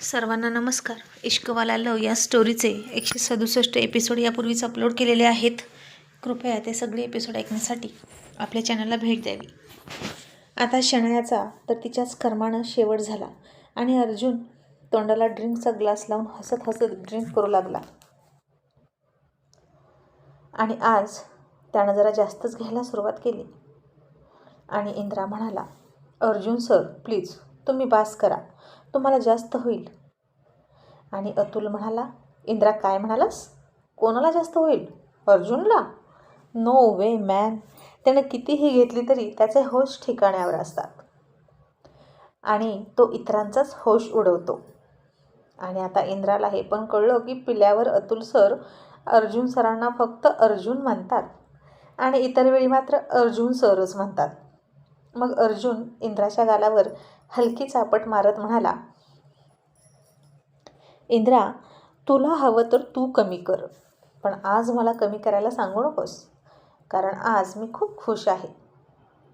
सर्वांना नमस्कार. इश्कवाला लव या स्टोरीचे एकशे सदुसष्ट एपिसोड यापूर्वीच अपलोड केलेले आहेत. कृपया ते सगळे एपिसोड ऐकण्यासाठी आपल्या चॅनलला भेट द्यावी. आता शणायाचा तर तिच्याच कर्मानं शेवट झाला आणि अर्जुन तोंडाला ड्रिंकचा ग्लास लावून हसत हसत ड्रिंक करू लागला. आणि आज त्यानं जरा जास्तच घ्यायला सुरुवात केली. आणि इंद्रा म्हणाला अर्जुन सर प्लीज तुम्ही बास करा. तुम्हाला जास्त होईल. आणि अतुल म्हणाला इंद्रा काय म्हणालास? कोणाला जास्त होईल? अर्जुनला? नो वे मॅन त्याने कितीही घेतली तरी त्याचे होश ठिकाण्यावर असतात. आणि तो इतरांचाच होश उडवतो. आणि आता इंद्राला हे पण कळलं की पिल्यावर अतुल सर अर्जुन सरांना फक्त अर्जुन म्हणतात. आणि इतर वेळी मात्र अर्जुन सरच म्हणतात. मग अर्जुन इंद्राच्या गालावर हलकी चापट मारत म्हणाला इंद्रा तुला हवं तर तू कमी कर पण आज मला कमी करायला सांगू नकोस कारण आज मी खूप खुश आहे.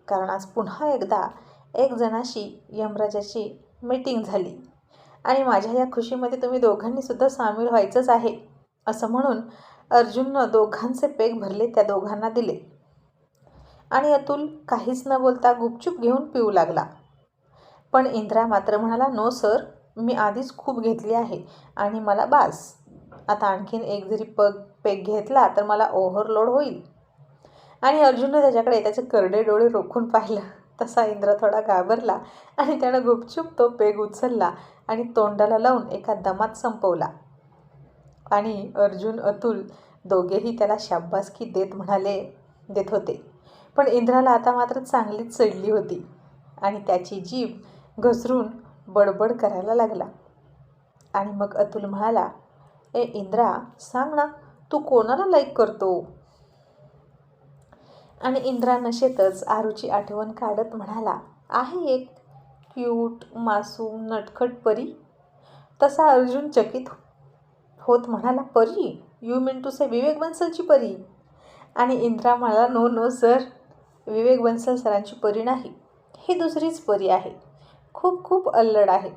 कारण आज पुन्हा एकदा एक जणाशी यमराजाची मीटिंग झाली आणि माझ्या या खुशीमध्ये तुम्ही दोघांनीसुद्धा सामील व्हायचंच आहे. असं म्हणून अर्जुननं दोघांचे पेग भरले त्या दोघांना दिले. आणि अतुल काहीच न बोलता गुपचूप घेऊन पिऊ लागला. पण इंद्रा मात्र म्हणाला नो सर मी आधीच खूप घेतली आहे आणि मला बास. आता आणखीन एक जरी पग पेग घेतला तर मला ओव्हरलोड होईल. आणि अर्जुननं त्याच्याकडे त्याचे करडे डोळे रोखून पाहिलं. तसा इंद्र थोडा घाबरला आणि त्यानं गुपचूप तो पेग उचलला आणि तोंडाला लावून एका दमात संपवला. आणि अर्जुन अतुल दोघेही त्याला शाब्बासकी देत म्हणाले देत होते. पण इंद्राला आता मात्र चांगलीच चढली होती आणि त्याची जीभ घसरून बडबड करायला लागला. आणि मग अतुल म्हणाला ए इंद्रा सांग ना तू कोणाला लाईक करतो? आणि इंद्रा नशेतच आरूची आठवण काढत म्हणाला आहे एक क्यूट मासूम नटखट परी. तसा अर्जुन चकित होत म्हणाला परी? यू मीन टू से विवेक बन्सलची परी? आणि इंद्रा म्हणाला no no sir Vivek Bansal सरांची परी नाही. ही दुसरीच परी आहे. खूप खूप अल्लड आहे.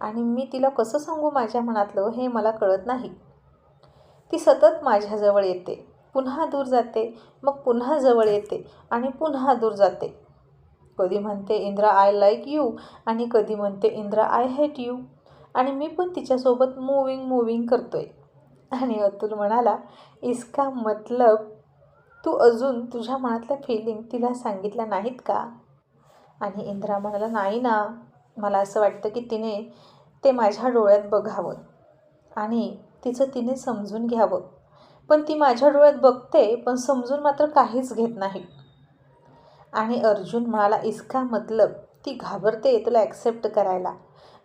आणि मी तिला कसं सांगू माझ्या मनातलं हे मला कळत नाही. ती सतत माझ्याजवळ येते. पुन्हा दूर जाते. मग पुन्हा जवळ येते. आणि पुन्हा दूर जाते. कधी म्हणते इंद्रा आय लाईक यू आणि कधी म्हणते इंद्रा आय हेट यू आणि मी पण तिच्यासोबत मूविंग मूविंग करतोय. आणि अतुल म्हणाला इसका मतलब तू अजून तुझ्या मनातल्या फिलिंग तिला सांगितल्या नाहीत का? आणि इंद्रा म्हणाला नाही ना. मला असं वाटतं की तिने ते माझ्या डोळ्यात बघावं आणि तिचं तिने समजून घ्यावं. पण ती माझ्या डोळ्यात बघते पण समजून मात्र काहीच घेत नाही. आणि अर्जुन म्हणाला इसका मतलब? ती घाबरते तुला ॲक्सेप्ट करायला.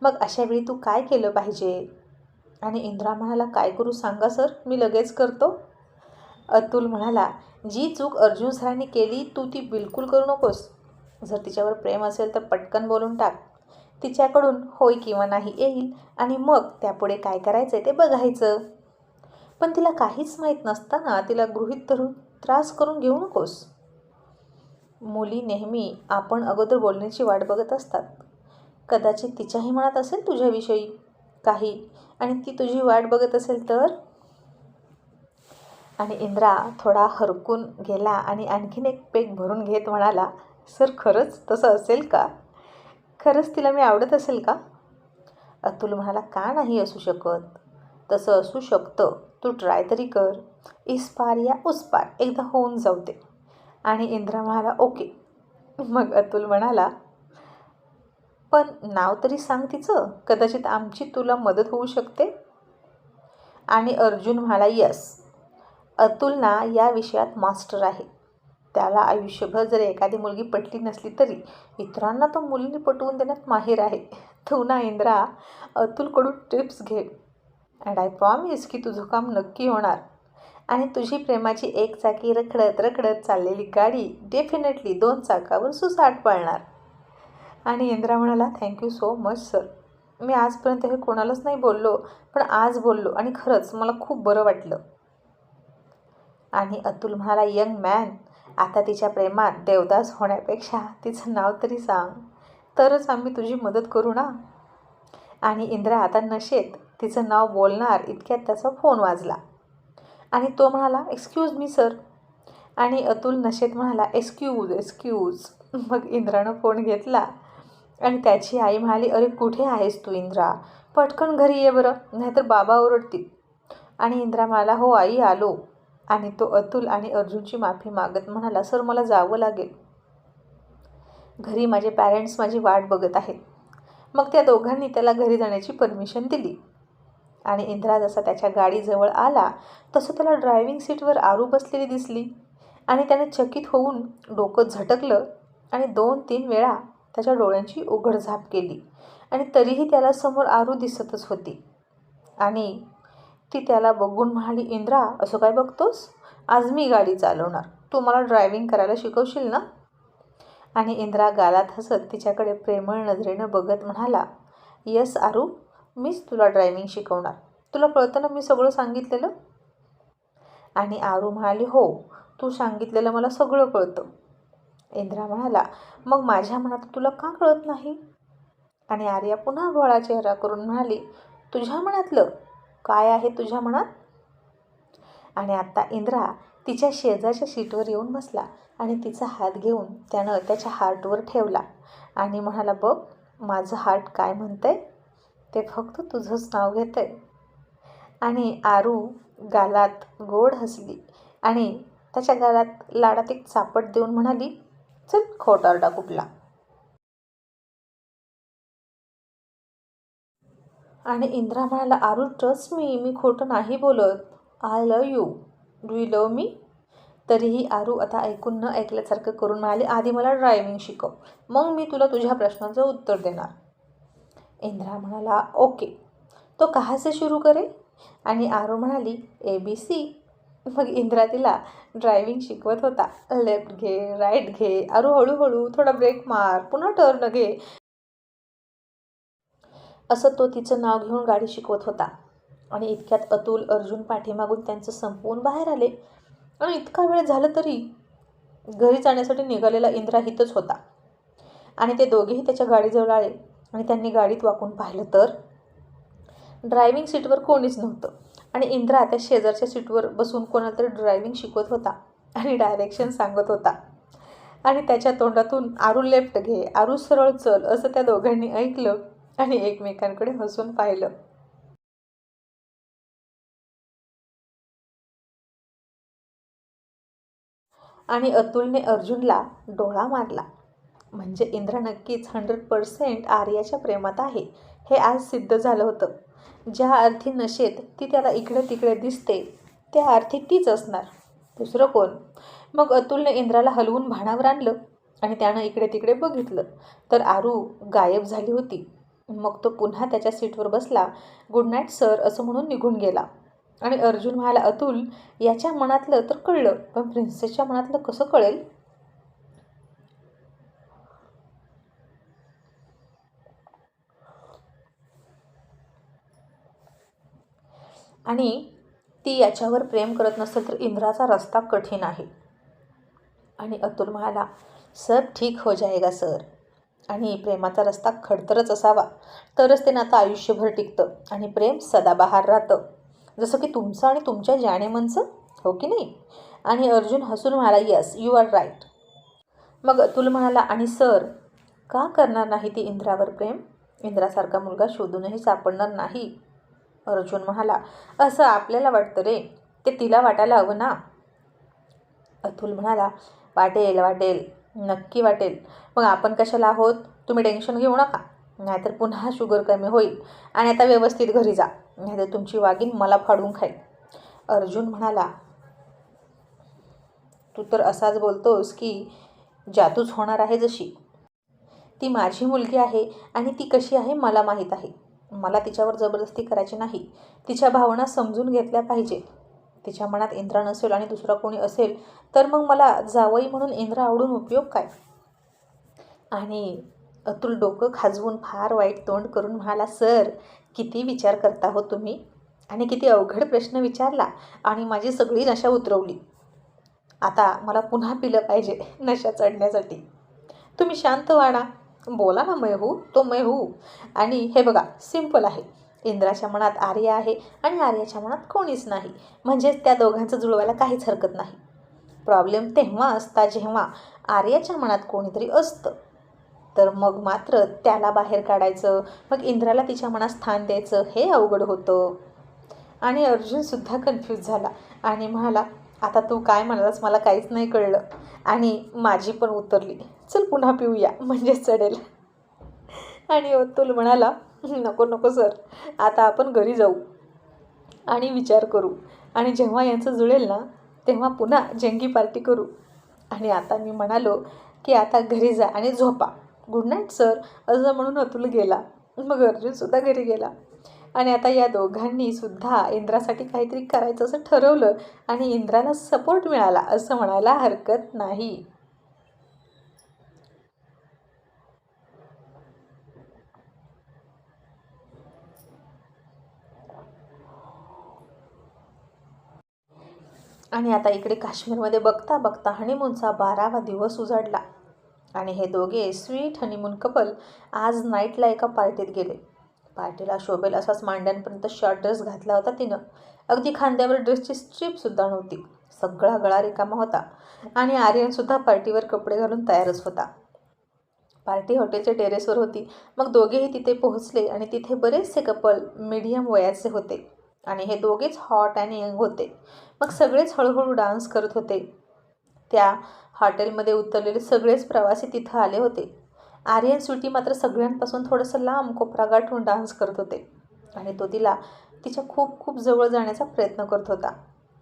मग अशा वेळी तू काय केलं पाहिजे? आणि इंद्रा म्हणाला काय करू सांगा सर मी लगेच करतो. अतुल म्हणाला जी चूक अर्जुन सरांनी केली तू ती बिलकुल करू नकोस. जर तिच्यावर प्रेम असेल तर पटकन बोलून टाक. तिच्याकडून होय किंवा नाही येईल आणि मग त्यापुढे काय करायचं ते बघायचं. पण तिला काहीच माहीत नसताना तिला गृहित धरून त्रास करून घेऊ नकोस. मुली नेहमी आपण अगोदर बोलण्याची वाट बघत असतात. कदाचित तिच्याही मनात असेल तुझ्याविषयी काही आणि ती तुझी वाट बघत असेल तर? आणि इंद्रा थोडा हरकून गेला आणि आणखीन एक पेक भरून घेत म्हणाला सर खरंच तसं असेल का? खरंच तिला मी आवडत असेल का? अतुल म्हणाला का नाही असू शकत? तसं असू शकतं. तू ट्राय तरी कर. इस पार या उस पार. एकदा होऊन जाऊ दे. आणि इंद्रा म्हणाला ओके. मग अतुल म्हणाला पण नाव तरी सांग तिचं. कदाचित आमची तुला मदत होऊ शकते? आणि अर्जुन म्हणाला यस अतुल ना या विषयात मास्टर आहे. त्याला आयुष्यभर जर एखादी मुलगी पटली नसली तरी इतरांना तो मुलींनी पटवून देण्यात माहीर आहे. तू ना इंद्रा अतुलकडून टिप्स घे. अँड आय प्रॉमिस की तुझं काम नक्की होणार. आणि तुझी प्रेमाची एक चाकी रखडत रखडत चाललेली गाडी डेफिनेटली दोन चाकावर सुसाट पळणार. आणि इंद्रा म्हणाला thank you so much sir मी आजपर्यंत हे कोणालाच नाही बोललो पण आज बोललो आणि खरंच मला खूप बरं वाटलं. आणि अतुल म्हणाला यंग मॅन आता तिच्या प्रेमात देवदास होण्यापेक्षा तिचं नाव तरी सांग. तरच आम्ही तुझी मदत करू ना? आणि इंद्रा आता नशेत तिचं नाव बोलणार इतक्यात त्याचा फोन वाजला. आणि तो म्हणाला एक्सक्यूज मी सर आणि अतुल नशेत म्हणाला एक्सक्यूज एक्सक्यूज मग इंद्रानं फोन घेतला आणि त्याची आई म्हणाली अरे कुठे आहेस तू इंद्रा? पटकन घरी ये बरं नाहीतर बाबा ओरडतील. आणि इंद्रा म्हणाला हो आई आलो. आणि तो अतुल आणि अर्जुनची माफी मागत म्हणाला सर मला जावं लागेल. घरी माझे पॅरेंट्स माझी वाट बघत आहेत. मग त्या दोघांनी त्याला घरी जाण्याची परमिशन दिली. आणि इंद्रा जसा त्याच्या गाडीजवळ आला तसं त्याला ड्रायव्हिंग सीटवर आरू बसलेली दिसली. आणि त्याने चकित होऊन डोकं झटकलं आणि दोन तीन वेळा त्याच्या डोळ्यांची उघडझाप केली. आणि तरीही त्याला समोर आरू दिसतच होती. आणि ती त्याला बघून म्हणाली इंद्रा असं काय बघतोस? आज मी गाडी चालवणार. तू मला ड्रायव्हिंग करायला शिकवशील ना? आणि इंद्रा गालात हसत तिच्याकडे प्रेमळ नजरेनं बघत म्हणाला यस आरू मीच तुला ड्रायव्हिंग शिकवणार. तुला कळतं ना मी सगळं सांगितलेलं? आणि आरू म्हणाली हो तू सांगितलेलं मला सगळं कळतं. इंद्रा म्हणाला मग माझ्या मनात तुला का कळत नाही? आणि आर्या पुन्हा भोळा चेहरा करून म्हणाली तुझ्या मनातलं? काय आहे तुझ्या मनात? आणि आत्ता इंद्रा तिच्या शेजारच्या सीटवर येऊन बसला आणि तिचा हात घेऊन त्यानं त्याच्या हार्टवर ठेवला आणि म्हणाला बघ माझं हार्ट काय म्हणतंय? ते फक्त तुझंच नाव घेत आहे आणि आरू गालात गोड हसली आणि त्याच्या गालात लाडात एक चापट देऊन म्हणाली चल खोटारडा कुठला? आणि इंद्रा म्हणाला आरू ट्रस्ट मी मी खोटं नाही बोलत. I love you do you love me तरीही आरू आता ऐकून न ऐकल्यासारखं करून म्हणाले आधी मला ड्रायव्हिंग शिकव. मग मी तुला तुझ्या प्रश्नाचं उत्तर देणार. इंद्रा म्हणाला ओके. तो कहासे सुरू करे? आणि आरू म्हणाली ए बी सी. मग इंद्रा तिला ड्रायव्हिंग शिकवत होता. लेफ्ट घे राईट घे. आरू हळूहळू थोडा ब्रेक मार. पुन्हा टर्न घे. असं तो तिचं नाव घेऊन गाडी शिकवत होता. आणि इतक्यात अतुल अर्जुन पाठीमागून त्यांचं संपवून बाहेर आले. आणि इतका वेळ झालं तरी घरी जाण्यासाठी निघालेला इंद्रा हितच होता. आणि ते दोघेही त्याच्या गाडीजवळ आले. आणि त्यांनी गाडीत वाकून पाहिलं तर ड्रायव्हिंग सीटवर कोणीच नव्हतं. आणि इंद्रा त्या शेजारच्या सीटवर बसून कोणाला तरी ड्रायव्हिंग शिकवत होता आणि डायरेक्शन सांगत होता. आणि त्याच्या तोंडातून आरू लेफ्ट घे आरू सरळ चल असं त्या दोघांनी ऐकलं. आणि एकमेकांकडे हसून पाहिलं. आणि अतुलने अर्जुनला डोळा मारला. म्हणजे इंद्रा नक्कीच हंड्रेड पर्सेंट आर्याच्या प्रेमात आहे. हे आज सिद्ध झालं होतं. ज्या अर्थी नशेत ती त्याला इकडे तिकडे दिसते त्या अर्थी तीच असणार. दुसरं कोण? मग अतुलने इंद्राला हलवून भाणावर आणलं आणि त्यानं इकडे तिकडे बघितलं. तर आरू गायब झाली होती. मग तो पुन्हा त्याच्या सीटवर बसला. गुड नाईट सर असं म्हणून निघून गेला. आणि अर्जुन म्हणाला अतुल याच्या मनातलं तर कळलं पण प्रिन्सेसच्या मनातलं कसं कळेल? आणि ती याच्यावर प्रेम करत नसेल तर इंद्राचा रस्ता कठीण आहे. आणि अतुल म्हणाला सब ठीक हो जाएगा सर. आणि प्रेमाचा रस्ता खडतरच असावा. तरच ते नातं आयुष्यभर टिकतं आणि प्रेम सदाबहार राहतं. जसं की तुमचं आणि तुमच्या जाणेमनचं हो की नाही? आणि अर्जुन हसून म्हणाला यस यू आर राईट मग अतुल म्हणाला आणि सर का करणार नाही ती इंद्रावर प्रेम? इंद्रासारखा मुलगा शोधूनही सापडणार नाही. अर्जुन म्हणाला असं आपल्याला वाटतं रे. ते तिला वाटायला हवं ना. अतुल म्हणाला वाटेल वाटेल. नक्की वाटेल. मग आपण कशाला आहोत? तुम्ही टेन्शन घेऊ नका. नाहीतर पुन्हा शुगर कमी होईल. आणि आता व्यवस्थित घरी जा. नाहीतर तुमची वागीन मला फाडून खाईल. अर्जुन म्हणाला तू तर असाच बोलतोस की जादूच होणार आहे जशी. ती माझी मुलगी आहे आणि ती कशी आहे मला माहीत आहे. मला तिच्यावर जबरदस्ती करायची नाही. तिच्या भावना समजून घेतल्या पाहिजेत. तिच्या मनात इंद्रा नसेल आणि दुसरा कोणी असेल तर मग मला जावई म्हणून इंद्रा आवडून उपयोग काय? आणि अतुल डोकं खाजवून फार वाईट तोंड करून म्हणाला सर किती विचार करता हो तुम्ही? आणि किती अवघड प्रश्न विचारला आणि माझी सगळी नशा उतरवली. आता मला पुन्हा पिलं पाहिजे नशा चढण्यासाठी. तुम्ही शांत वाणा बोला ना मैहू तो मैहू आणि हे बघा सिंपल आहे. इंद्राच्या मनात आर्य आहे आणि आर्याच्या मनात कोणीच नाही. म्हणजेच त्या दोघांचं जुळवायला काहीच हरकत नाही. प्रॉब्लेम तेव्हा असता जेव्हा आर्याच्या मनात कोणीतरी असतं. तर मग मात्र त्याला बाहेर काढायचं मग इंद्राला तिच्या मनात स्थान द्यायचं हे अवघड होतं. आणि अर्जुनसुद्धा कन्फ्यूज झाला आणि म्हणाला आता तू काय म्हणालास मला काहीच नाही कळलं. आणि माझी पण उतरली. चल पुन्हा पिऊया. म्हणजे चढेल. आणि अतुल म्हणाला नको नको सर. आता आपण घरी जाऊ आणि विचार करू. आणि जेव्हा यांचं जुळेल ना तेव्हा पुन्हा जंगी पार्टी करू. आणि आता मी म्हणालो की आता घरी जा आणि झोपा. गुड नाईट सर असं म्हणून अतुल गेला. मग अर्जुनसुद्धा घरी गेला. आणि आता या दोघांनी सुद्धा इंद्रासाठी काहीतरी करायचं असं ठरवलं आणि इंद्राला सपोर्ट मिळाला असं म्हणायला हरकत नाही. आणि आता इकडे काश्मीरमध्ये बघता बघता हनीमूनचा बारावा दिवस उजाडला. आणि हे दोघे स्वीट हनीमून कपल आज नाईटला एका पार्टीत गेले. पार्टीला शोभेल असाच मांड्यांपर्यंत शॉर्ट ड्रेस घातला होता तिनं. अगदी खांद्यावर ड्रेसची स्ट्रीपसुद्धा नव्हती. सगळा गळा रिकामा होता. आणि आर्यनसुद्धा पार्टीवर कपडे घालून तयारच होता. पार्टी हॉटेलच्या टेरेसवर होती. मग दोघेही तिथे पोहोचले आणि तिथे बरेचसे कपल मीडियम वयाचे होते. आणि हे दोघेच हॉट आणि यंग होते. मग सगळेच हळूहळू डान्स करत होते. त्या हॉटेलमध्ये उतरलेले सगळेच प्रवासी तिथं आले होते. आर्यन स्वीटी मात्र सगळ्यांपासून थोडंसं लांब कोपरा गाठून डान्स करत होते. आणि तो तिला तिच्या खूप खूप जवळ जाण्याचा प्रयत्न करत होता.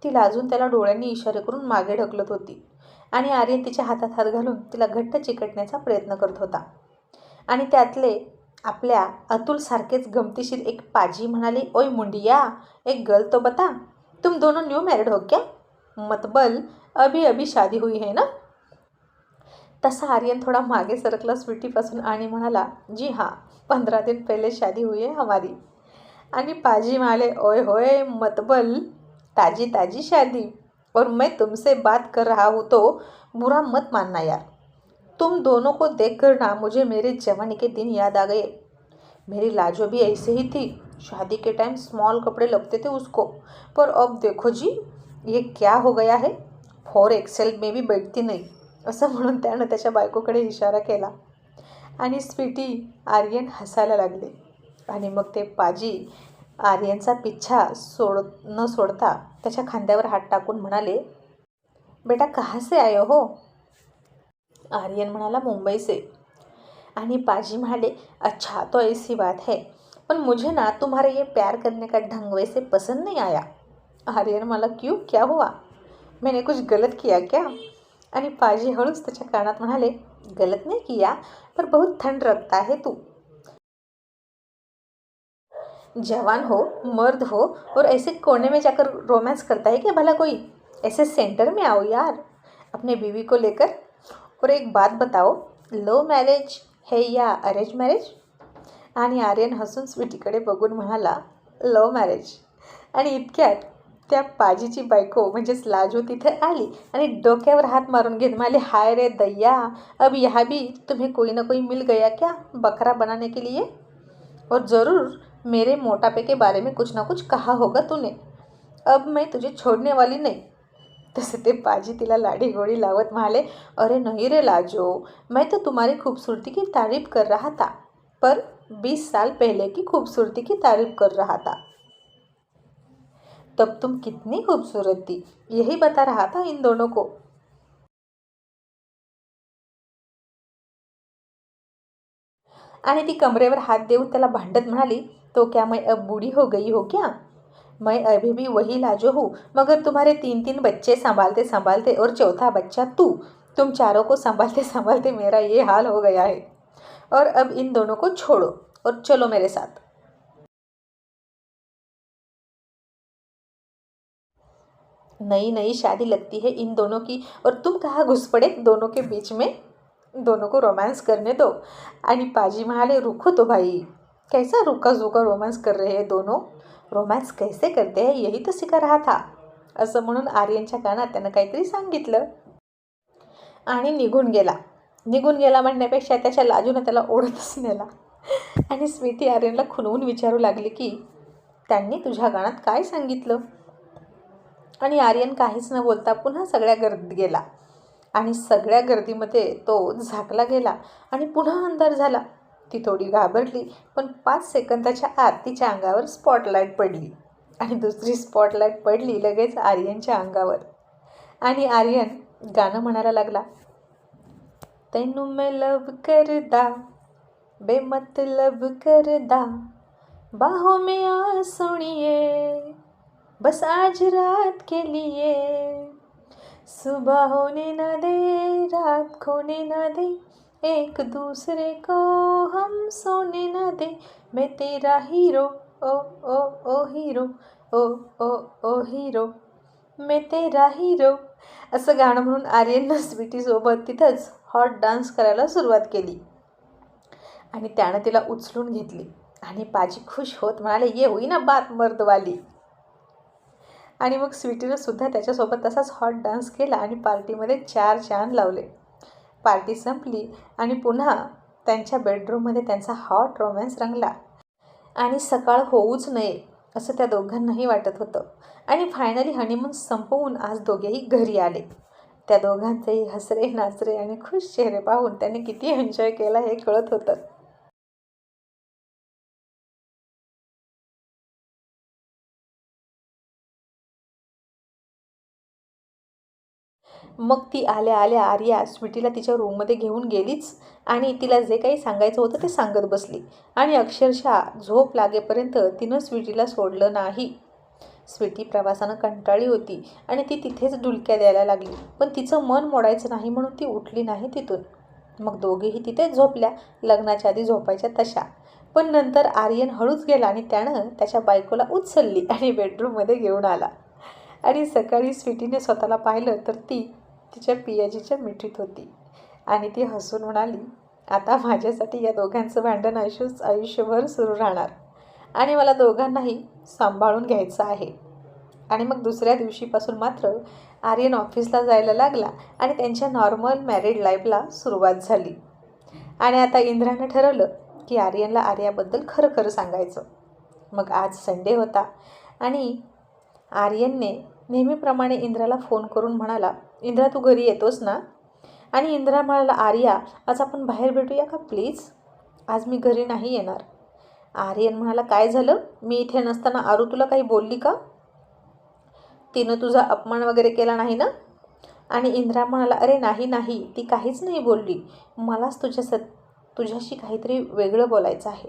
तिला अजून त्याला डोळ्यांनी इशारे करून मागे ढकलत होती. आणि आर्यन तिच्या हातात हात घालून तिला घट्ट चिकटण्याचा प्रयत्न करत होता. आणि त्यातले आपल्या अतुलसारखेच गमतीशीर एक पाजी म्हणाली ओय मुंडिया एक गर्ल तो बता. तुम दोनों न्यू मैरिड हो क्या? मतबल अभी अभी शादी हुई है ना? तसा आर्यन थोडा मागे सरकला स्वीटीपासून आणि म्हणाला जी हां पंधरा दिन पहले शादी हुई है हमारी. आणि पाजी म्हणाले ओय होय मतबल ताजी ताजी शादी. और मैं तुमसे बात कर रहा हूँ तो बुरा मत मानना यार. तुम दोनों को देखकर ना मुझे मेरे जवानी के दिन याद आ गए। मेरी लाजो भी ऐसे ही थी। शादी के टाइम स्मॉल कपड़े लगते थे उसको। पर अब देखो जी ये क्या हो गया है? फोर एक्सेल में भी बैठती नाही। असं म्हणून त्यानं त्याच्या बायकोकडे इशारा केला. आणि स्वीटी आर्यन हसायला लागले. आणि मग ते पाजी आर्यनचा पिच्छा सोड न सोडता त्याच्या खांद्यावर हात टाकून म्हणाले बेटा कहाँ से आयो हो? आर्यन म्हणाला मुंबई से आणि पाजी म्हणाले अच्छा तो ऐसी बात है. पर मुझे ना तुम्हारे ये प्यार करने का ढंग वैसे पसंद नहीं आया. आर्यन मला क्यों? क्या हुआ? मैंने कुछ गलत किया क्या? आणि पाजी हळूच त्याच्या कानात म्हणाले गलत नहीं किया पर बहुत ठंड रखता है तू. जवान हो मर्द हो और ऐसे कोने में जाकर रोमांस करता है क्या भला कोई? ऐसे सेंटर में आओ यार। अपने बीवी को लेकर और एक बात बताओ. लव मॅरेज हे या अरेंज मॅरेज? आणि आर्यन हसून स्वीटीकडे बघून म्हणाला लव मॅरेज. आणि इतक्यात त्या पाजीची बायको म्हणजेच लाजू तिथे आली आणि डोक्यावर हात मारून घेत म्हणाले हाय रे दैया अब यहाँ भी तुम्हें कोई ना कोई मिल गया क्या? बकरा बनाने के लिए? और ज़रूर मेरे मोटापे के बारे में कुछ ना कुछ कहा होगा तूने। अब मैं तुझे छोड़ने वाली नहीं। तसे ते पाजी तिला लाडी गोडी लावत म्हणाले अरे नहीं रे लाजो मैं तो तुम्हारी खूबसूरती की तारीफ कर रहा था पर बीस साल पहले की खूबसूरती की तारीफ कर रहा था। तब तुम कितनी खूबसूरत थी यही बता रहा था इन दोनों को। आणि ती कमरेवर हात देऊन त्याला भांडत म्हणाली तो क्या मैं अब बूढ़ी हो गई हो क्या? मैं अभी भी वही लाजो हूँ, मगर तुम्हारे तीन तीन बच्चे संभालते संभालते और चौथा बच्चा तू। तुम चारों को संभालते संभालते मेरा ये हाल हो गया है। और अब इन दोनों को छोड़ो और चलो मेरे साथ। नई नई शादी लगती है इन दोनों की और तुम कहाँ घुस पड़े? दोनों के बीच में? दोनों को रोमांस करने दो। आणि पाजी म्हणाले रुको तो भाई। कैसा रुका झुका रोमांस कर रहे हैं दोनों? रोमॅन्स कैसे करते है यही तो सिका रहा था. असं म्हणून आर्यनच्या कानात त्यानं काहीतरी सांगितलं. आणि निघून गेला. निघून गेला म्हणण्यापेक्षा त्याच्या लाजूनं त्याला ओढतच नेला. आणि स्वीटी आर्यनला खुनवून विचारू लागली की त्यांनी तुझ्या गाण्यात काय सांगितलं? आणि आर्यन काहीच न बोलता पुन्हा सगळ्या गर्दीत गेला. आणि सगळ्या गर्दीमध्ये तो झाकला गेला. आणि पुन्हा अंधार झाला. ती थोडी घाबरली पण पाच सेकंदाच्या आत तिच्या अंगावर स्पॉटलाईट पडली आणि दुसरी स्पॉटलाईट पडली लगेच आर्यनच्या अंगावर. आणि आर्यन गाणं म्हणायला लागला तैनू मैं लब करदा बेमतलब करदा बाहों में आ सोनिए बस आज रात के लिए सुबह होने ना दे रात खोने ना दे। एक दूसरे को हम सोने न दे। मैं तेरा हीरो ओ ओ ओ हीरो ओ ओ ओ हीरो। मैं तेरा हिरो। असं गाणं म्हणून आर्यननं स्वीटीसोबत तिथंच हॉट डान्स करायला सुरुवात केली. आणि त्यानं तिला उचलून घेतली. आणि पाजी खुश होत म्हणाले ये होई ना बात मर्दवाली. आणि मग स्वीटीनं सुद्धा त्याच्यासोबत तसाच हॉट डान्स केला आणि पार्टीमध्ये चार चान लावले. पार्टी संपली आणि पुन्हा त्यांच्या बेडरूममध्ये त्यांचा हॉट रोमॅन्स रंगला. आणि सकाळ होऊच नये असं त्या दोघांनाही वाटत होतं. आणि फायनली हनीमून संपवून आज दोघेही घरी आले. त्या दोघांचेही हसरे नाचरे आणि खुश चेहरे पाहून त्यांनी किती एन्जॉय केला हे कळत होतं. मग ती आल्या आल्या आर्या स्वीटीला तिच्या रूममध्ये घेऊन गेलीच आणि तिला जे काही सांगायचं होतं ते सांगत बसली. आणि अक्षरशः झोप लागेपर्यंत तिनं स्वीटीला सोडलं नाही. स्वीटी प्रवासानं कंटाळी होती आणि ती तिथेच डुलक्या द्यायला लागली. पण तिचं मन मोडायचं नाही म्हणून ती उठली नाही तिथून. मग दोघेही तिथेच झोपल्या लग्नाच्या आधी झोपायच्या तशा. पण नंतर आर्यन हळूच गेला आणि त्यानं त्याच्या बायकोला उचलली आणि बेडरूममध्ये घेऊन आला. आणि सकाळी स्वीटीने स्वतःला पाहिलं तर ती तिच्या पियाजीच्या मिठीत होती. आणि ती हसून म्हणाली आता माझ्यासाठी या दोघांचं भांडण आयुष्यच आयुष्यभर सुरू राहणार. आणि मला दोघांनाही सांभाळून घ्यायचं आहे. आणि मग दुसऱ्या दिवशीपासून मात्र आर्यन ऑफिसला जायला लागला आणि त्यांच्या नॉर्मल मॅरिड लाईफला सुरुवात झाली. आणि आता इंद्रानं ठरवलं की आर्यनला आर्याबद्दल खरं खरं सांगायचं. मग आज संडे होता आणि आर्यनने नेहमीप्रमाणे इंद्राला फोन करून म्हणाला इंद्रा तू घरी येतोस ना? आणि इंद्रा म्हणाला आर्या आज आपण बाहेर भेटूया का प्लीज आज मी घरी नाही येणार. आर्यन म्हणाला काय झालं? मी इथे नसताना आरू तुला काही बोलली का? तिनं तुझा अपमान वगैरे केला नाही ना? आणि इंद्रा म्हणाला अरे नाही नाही ती काहीच नाही बोलली. मलाच तुझ्या स तुझ्याशी काहीतरी वेगळं बोलायचं आहे.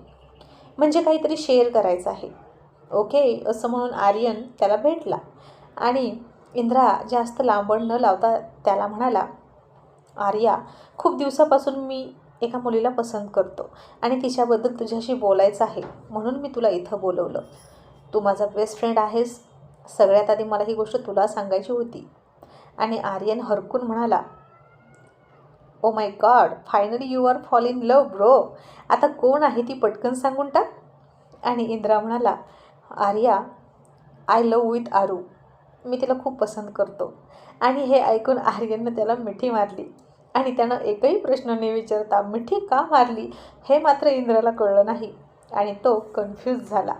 म्हणजे काहीतरी शेअर करायचं आहे. ओके असं म्हणून आर्यन त्याला भेटला. आणि इंद्रा जास्त लांबण न लावता त्याला म्हणाला आर्या खूप दिवसापासून मी एका मुलीला पसंत करतो आणि तिच्याबद्दल तुझ्याशी बोलायचं आहे म्हणून मी तुला इथं बोलवलं. तू माझा बेस्ट फ्रेंड आहेस. सगळ्यात आधी मला ही गोष्ट तुला सांगायची होती. आणि आर्यन हरकून म्हणाला ओ my god finally you are fall in love bro आता कोण आहे ती पटकन सांगून टाक? आणि इंद्रा म्हणाला Arya I love with Aru मी तिला खूप पसंत करतो. आणि हे ऐकून आर्यननं त्याला मिठी मारली. आणि त्यानं एकही प्रश्न न विचारता मिठी का मारली हे मात्र इंद्राला कळलं नाही. आणि तो कन्फ्यूज झाला.